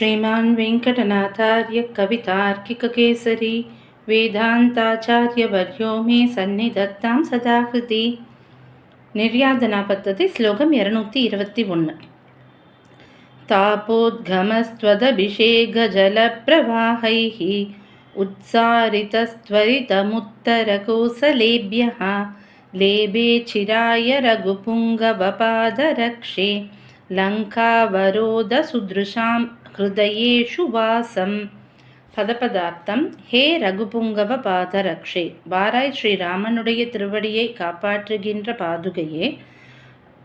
श्रीमान् वेङ्कटनाथार्यकवितार्किककेसरी वेदान्ताचार्यवर्यो मे सन्निधत्तां सदाहृति निर्यातना पद्धति श्लोकं एरनूति इवति ओन् तापोद्गमस्त्वदभिषेकजलप्रवाहैः उत्सारितस्त्वरितमुत्तरकोसलेभ्यः लेभे चिराय रघुपुङ्गवपादरक्षे लङ्कावरोधसुदृशां ஹிருதயேஷு வாசம். பதபதார்த்தம் ஹே ரகுபுங்கவ பாதரக்ஷே. பாராய் ஸ்ரீராமனுடைய திருவடியை காப்பாற்றுகின்ற பாதுகையே.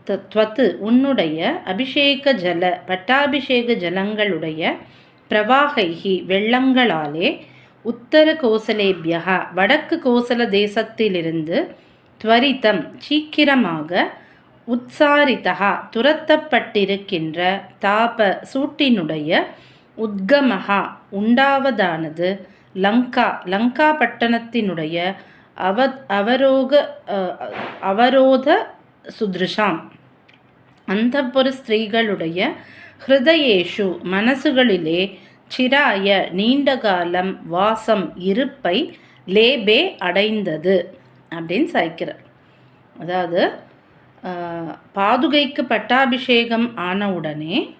தத்வத்து உன்னுடைய அபிஷேக ஜல பட்டாபிஷேக ஜலங்களுடைய பிரவாகைகி வெள்ளங்களாலே உத்தர கோசலேபியா வடக்கு கோசல தேசத்திலிருந்து துவரிதம் சீக்கிரமாக உத்சாரிதா துரத்தப்பட்டிருக்கின்ற தாப சூட்டினுடைய உத்கமகா உண்டாவதானது லங்கா லங்கா பட்டணத்தினுடைய அவ அவரோக அவரோத சுத்ருஷாம். அந்த ஒரு ஸ்திரீகளுடைய ஹிருதயேஷு மனசுகளிலே சிராய நீண்ட காலம் வாசம் இருப்பை லேபே அடைந்தது அப்படின்னு சாய்க்கிறார். அதாவது பாதுகைக்கு பட்டாபிஷேகம் ஆன உடனே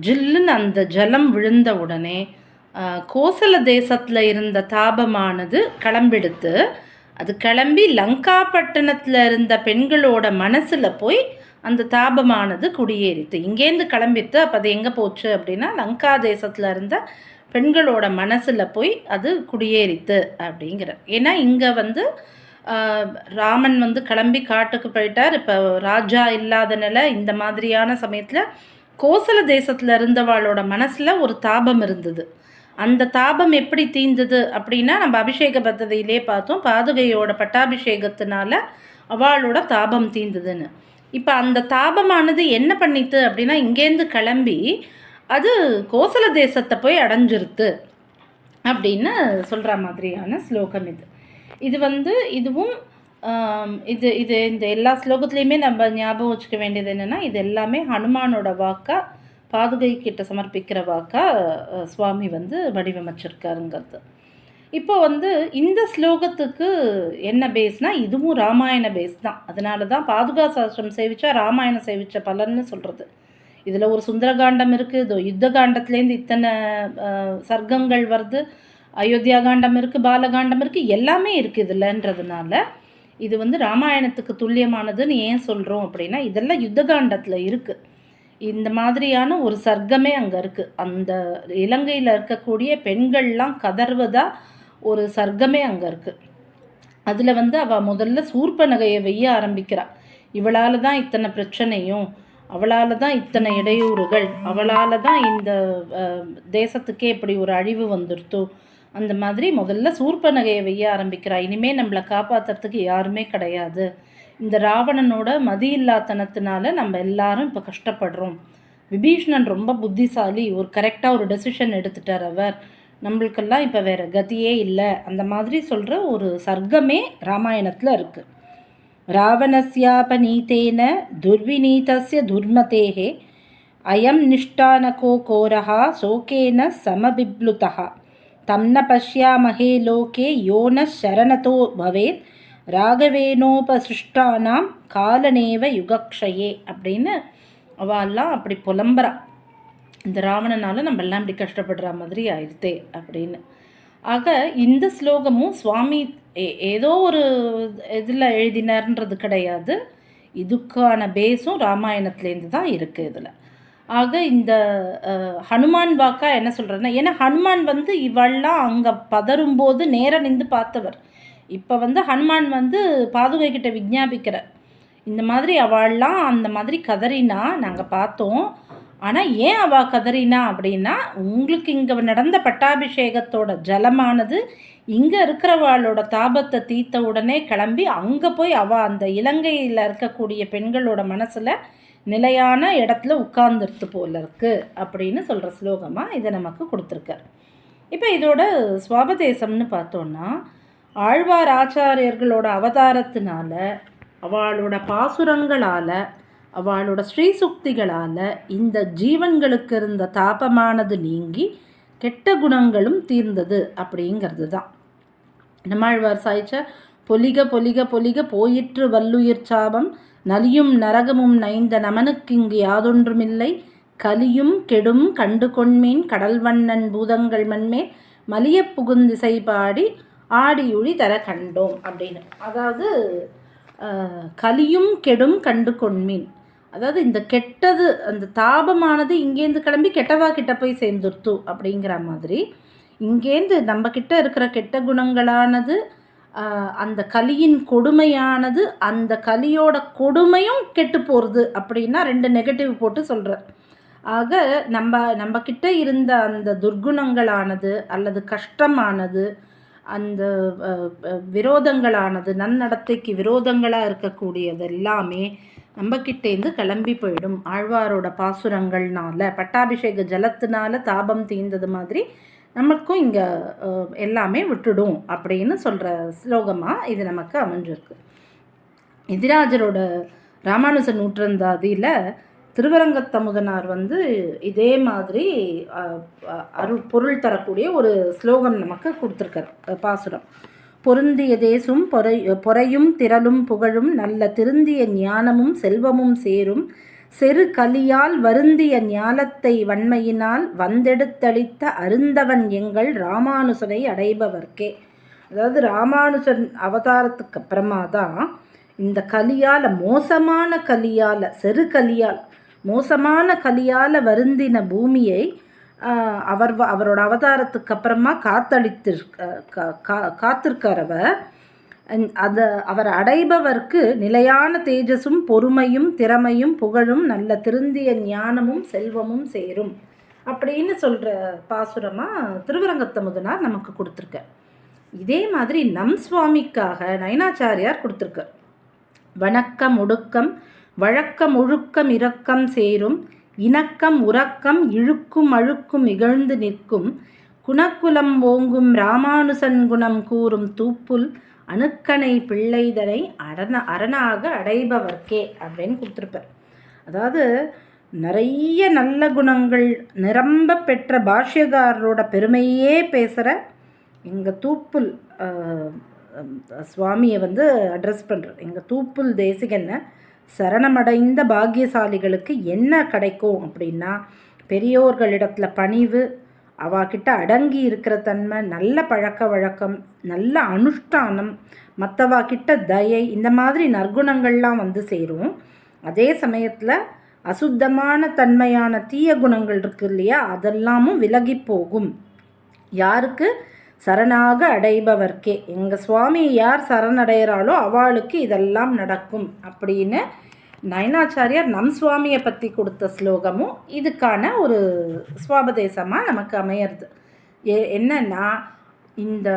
ஜில்லுன்னு அந்த ஜலம் விழுந்த உடனே கோசல தேசத்தில் இருந்த தாபமானது கிளம்பிடுத்து அது கிளம்பி லங்காப்பட்டினத்தில் இருந்த பெண்களோட மனசில் போய் அந்த தாபமானது குடியேறித்து இங்கேருந்து கிளம்பிட்டு அப்போ அது எங்கே போச்சு அப்படின்னா லங்கா தேசத்தில் இருந்த பெண்களோட மனசில் போய் அது குடியேறித்து அப்படிங்கிற. ஏன்னா இங்கே வந்து ராமன் வந்து கிளம்பி காட்டுக்கு போயிட்டார். இப்போ ராஜா இல்லாத நிலை இந்த மாதிரியான சமயத்தில் கோசல தேசத்தில் இருந்தவாளோட மனசில் ஒரு தாபம் இருந்தது. அந்த தாபம் எப்படி தீந்தது அப்படின்னா நம்ம அபிஷேக பத்ததியிலே பார்த்தோம் பாதுகையோட பட்டாபிஷேகத்தினால அவளோட தாபம் தீந்ததுன்னு இப்போ அந்த தாபமானது என்ன பண்ணித்து அப்படின்னா இங்கேருந்து கிளம்பி அது கோசல தேசத்தை போய் அடைஞ்சிருத்து அப்படின்னு சொல்கிற மாதிரியான ஸ்லோகம் இது. இது வந்து இதுவும் இது இது இந்த எல்லா ஸ்லோகத்துலேயுமே நம்ம ஞாபகம் வச்சுக்க வேண்டியது என்னென்னா இது எல்லாமே ஹனுமானோட வாக்கா பாதுகை கிட்ட சமர்ப்பிக்கிற வாக்கா சுவாமி வந்து வடிவமைச்சிருக்காருங்கிறது. இப்போ வந்து இந்த ஸ்லோகத்துக்கு என்ன பேஸ்னால் இதுவும் ராமாயண பேஸ் தான். அதனால தான் பாதுகா சாஸ்திரம் சேவிச்சா ராமாயணம் சேவிச்ச பலன்னு சொல்கிறது இதில் ஒரு சுந்தரகாண்டம் இருக்குது இதோ யுத்த காண்டத்துலேருந்து இத்தனை சர்க்கங்கள் வருது. அயோத்தியா காண்டம் இருக்குது பாலகாண்டம் இருக்குது எல்லாமே இருக்குது இதில்ன்றதுனால இது வந்து ராமாயணத்துக்கு துல்லியமானதுன்னு ஏன் சொல்கிறோம் அப்படின்னா இதெல்லாம் யுத்தகாண்டத்தில் இருக்குது இந்த மாதிரியான ஒரு சர்க்கமே அங்கே இருக்குது அந்த இலங்கையில் இருக்கக்கூடிய பெண்கள்லாம் கதர்வதாக ஒரு சர்க்கமே அங்கே இருக்குது அதில் வந்து அவள் முதல்ல சூர்ப நகையை வெய்ய ஆரம்பிக்கிறாள் இவளால் தான் இத்தனை பிரச்சனையும் அவளால் தான் இத்தனை இடையூறுகள் அவளால் தான் இந்த தேசத்துக்கே இப்படி ஒரு அழிவு வந்துருத்தோ அந்த மாதிரி முதல்ல சூர்ப நகையை வெய்ய ஆரம்பிக்கிறா. இனிமேல் நம்மளை காப்பாற்றுறதுக்கு யாருமே கிடையாது. இந்த ராவணனோட மதியில்லாத்தனத்தினால நம்ம எல்லாரும் இப்போ கஷ்டப்படுறோம். விபீஷணன் ரொம்ப புத்திசாலி. ஒரு கரெக்டாக ஒரு டெசிஷன் எடுத்துட்டார் அவர். நம்மளுக்கெல்லாம் இப்போ வேறு கதியே இல்லை. அந்த மாதிரி சொல்கிற ஒரு சர்க்கமே ராமாயணத்தில் இருக்குது ராவணஸ்யாபநீத்தேன துர்விநீதஸ்ய துர்மதேகே. அயம் நிஷ்டானகோ கோரஹா சோகேன சமபிப்ளுதா தம் ந பஷ்யாமஹே லோகே யோன சரணதோ பவேத். ராகவேனோபசிஷ்டானாம் காலநேவ யுகக்ஷயே அப்படின்னு அவெல்லாம் அப்படி புலம்புறா. இந்த ராவணனால் நம்ம எல்லாம் இப்படி கஷ்டப்படுற மாதிரி ஆயிடுத்தே அப்படின்னு. ஆக இந்த ஸ்லோகமும் சுவாமி ஏதோ ஒரு இதில் எழுதினார்ன்றது கிடையாது. இதுக்கான பேஸும் ராமாயணத்துலேருந்து தான் இருக்குது இதில். ஆக இந்த ஹனுமான் வாக்கா என்ன சொல்கிறேன்னா ஏன்னா ஹனுமான் வந்து இவள்லாம் அங்கே பதறும்போது நேராக நின்று பார்த்தவர். இப்போ வந்து ஹனுமான் வந்து பாதுகை கிட்ட இந்த மாதிரி அவள்லாம் அந்த மாதிரி கதறினா நாங்கள் பார்த்தோம். ஆனால் ஏன் அவள் கதறினா அப்படின்னா உங்களுக்கு இங்கே நடந்த பட்டாபிஷேகத்தோட ஜலமானது இங்கே இருக்கிறவாளோட தாபத்தை தீத்த உடனே கிளம்பி அங்கே போய் அவள் அந்த இலங்கையில் இருக்கக்கூடிய பெண்களோட மனசில் நிலையான இடத்துல உட்கார்ந்துருத்து போல இருக்குது அப்படின்னு சொல்கிற ஸ்லோகமாக இதை நமக்கு கொடுத்துருக்கார் இப்போ இதோட சுவாபதேசம்னு பார்த்தோன்னா ஆழ்வார் ஆச்சாரியர்களோட அவதாரத்தினால அவளோட பாசுரங்களால் அவளோட ஸ்ரீசுக்திகளால் இந்த ஜீவன்களுக்கு இருந்த தாபமானது நீங்கி கெட்ட குணங்களும் தீர்ந்தது அப்படிங்கிறது தான் நம்மாழ்வார் சாய்ச்ச பொலிக பொலிக பொலிக போயிற்று வல்லுயிர் சாபம். நலியும் நரகமும் நைந்த நமனுக்கிங்கு யாதொன்றுமில்லை. கலியும் கெடும் கண்டு கொண்மீன் கடல்வண்ணன் பூதங்கள் மண்மே. மலிய புகுந்திசை பாடி ஆடியுழி தர கண்டோம் அப்படின்னு. அதாவது கலியும் கெடும் கண்டு கொண்மீன். அதாவது இந்த கெட்டது அந்த தாபமானது இங்கேருந்து கிளம்பி கெட்டவா கிட்ட போய் சேர்ந்துருத்து அப்படிங்கிற மாதிரி. இங்கேருந்து நம்ம கிட்ட இருக்கிற கெட்ட குணங்களானது அந்த கலியின் கொடுமையானது அந்த கலியோட கொடுமையும் கெட்டு போகிறது அப்படின்னா ரெண்டு நெகட்டிவ் போட்டு சொல்கிறார் ஆக நம்ம நம்மக்கிட்ட இருந்த அந்த துர்குணங்களானது அல்லது கஷ்டமானது அந்த விரோதங்களானது நன்னடத்தைக்கு விரோதங்களாக இருக்கக்கூடியது எல்லாமே நம்மக்கிட்டேருந்து கிளம்பி போயிடும். ஆழ்வாரோட பாசுரங்கள்னால பட்டாபிஷேக ஜலத்தினால தாபம் தீர்ந்தது மாதிரி நமக்கும் இங்கே எல்லாமே விட்டுடும் அப்படின்னு சொல்கிற ஸ்லோகமாக இது நமக்கு அமைஞ்சிருக்கு. எதிராஜரோட ராமானுஜ நூற்றந்தாதியில் திருவரங்கத்தமுதனார் வந்து இதே மாதிரி அருள் பொருள் தரக்கூடிய ஒரு ஸ்லோகம் நமக்கு கொடுத்துருக்கார் பாசுரம். பொருந்திய தேசும் பொறை பொறையும் திரளும் புகழும் நல்ல திருந்திய ஞானமும் செல்வமும் சேரும் செரு கலியால் வருந்திய ஞாலத்தை வன்மையினால் வந்தெடுத்தளித்த அருந்தவன் எங்கள் ராமானுசனை அடைபவர்க்கே. அதாவது ராமானுஜன் அவதாரத்துக்கு அப்புறமா தான் இந்த கலியால் மோசமான கலியால் செரு கலியால் மோசமான கலியால் வருந்தின பூமியை அவர் அவரோட அவதாரத்துக்கு அப்புறமா காத்தளித்திருக்க காத்திருக்கார் அவர். அதை அவர் அடைபவர்க்கு நிலையான தேஜஸும் பொறுமையும் திறமையும் புகழும் நல்ல திருந்திய ஞானமும் செல்வமும் சேரும். அப்படின்னு சொல்கிற பாசுரமாக திருவரங்கத்த முதனார் நமக்கு கொடுத்துருக்க. இதே மாதிரி நம் சுவாமிக்காக நயனாச்சாரியார் கொடுத்துருக்க. வணக்கம் ஒடுக்கம் வழக்கம் ஒழுக்கம் இரக்கம் சேரும். இணக்கம் உறக்கம் இழுக்கும் அழுக்கும் இகழ்ந்து நிற்கும். குணக்குலம் ஓங்கும் ராமானுசன் குணம் கூறும் தூப்புல். அணுக்கணை பிள்ளைதனை அரண அரணாக அடைபவர்க்கே அப்படின்னு கொடுத்துருப்பார். அதாவது நிறைய நல்ல குணங்கள் நிரம்ப பெற்ற பாஷ்யகாரரோட பெருமையே பேசுகிற எங்கள் தூப்புல் சுவாமியை வந்து அட்ரஸ் பண்ணுற எங்கள் தூப்புல் தேசிகன்னு சரணமடைந்த பாக்கியசாலிகளுக்கு என்ன கிடைக்கும் அப்படின்னா பெரியோர்களிடத்தில் பணிவு அவாக்கிட்ட அடங்கி இருக்கிற தன்மை நல்ல பழக்க வழக்கம் நல்ல அனுஷ்டானம் மற்றவாக்கிட்ட தயை இந்த மாதிரி நற்குணங்கள்லாம் வந்து சேரும். அதே சமயத்தில் அசுத்தமான தன்மையான தீய குணங்கள் இருக்கு இல்லையா? அதெல்லாமும் விலகி போகும். யாருக்கு? சரணாக அடைபவர்க்கே. எங்கள் சுவாமி யார் சரணடைகிறாளோ அவளுக்கு இதெல்லாம் நடக்கும் அப்படின்னு நயனாச்சாரியார் நம் சுவாமியை பற்றி கொடுத்த ஸ்லோகமும் இதுக்கான ஒரு சுவாபதேசமாக நமக்கு அமையிறது. ஏ என்னன்னா இந்த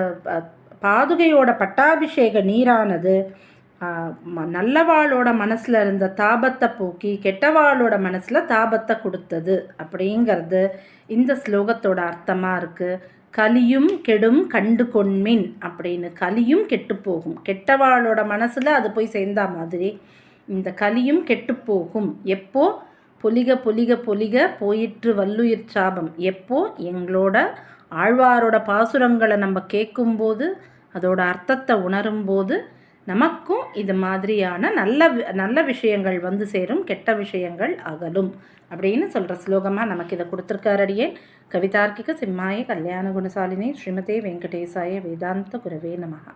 பாதுகையோட பட்டாபிஷேக நீரானது நல்லவாளோட மனசில் இருந்த தாபத்தை போக்கி கெட்டவாளோட மனசில் தாபத்தை கொடுத்தது அப்படிங்கிறது இந்த ஸ்லோகத்தோட அர்த்தமாக இருக்குது கலியும் கெடும் கண்டு கொண்மின் அப்படின்னு. கலியும் கெட்டு போகும். கெட்டவாளோட மனசில் அது போய் சேர்ந்தா மாதிரி. இந்த கலியும் கெட்டுப்போகும். எப்போ? பொலிக பொலிக பொலிக போயிற்று வல்லுயிர் சாபம். எப்போ? எங்களோட ஆழ்வாரோட பாசுரங்களை நம்ம கேட்கும்போது அதோட அர்த்தத்தை உணரும்போது நமக்கும் இது மாதிரியான நல்ல நல்ல விஷயங்கள் வந்து சேரும் கெட்ட விஷயங்கள் அகலும் அப்படின்னு சொல்கிற ஸ்லோகமாக நமக்கு இதை கொடுத்துருக்காரடியே கவிதார்க்கிக சிம்மாய கல்யாண குணசாலினி ஸ்ரீமதே வெங்கடேசாய வேதாந்த குரவே நமகா